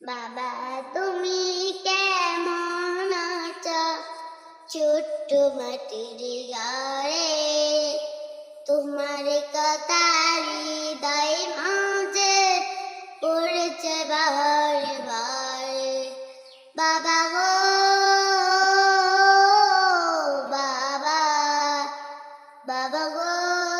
বাবা, তুমি কেমন আছো? ছোট্ট মাটির গাড়ে তোমার কথা হৃদয় মাঝে পড়েছে বারে বারে বাবা গো, বাবা বাবা গো।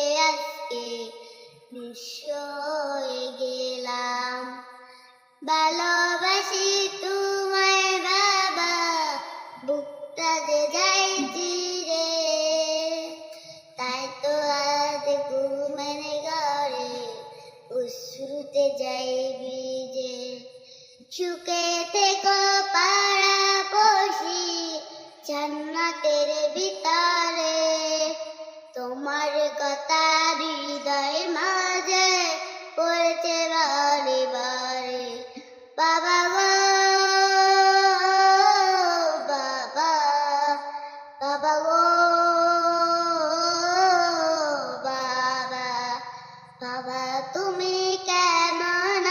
ভালোবাসি তোমায় বাবা, বুকটা যে যাইছি রে তাই তো আজ ঘুমের ঘরে উশ্রুতে যাইবি যে সুখে বাবা গো বাবা বাবা বাবা বাবা তুমি কেমন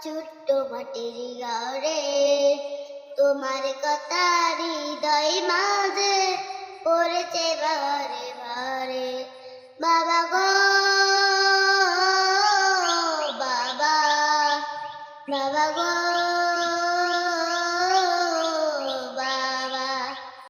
ছোট্ট মাটির তোমার কথা বাবা বাবা গো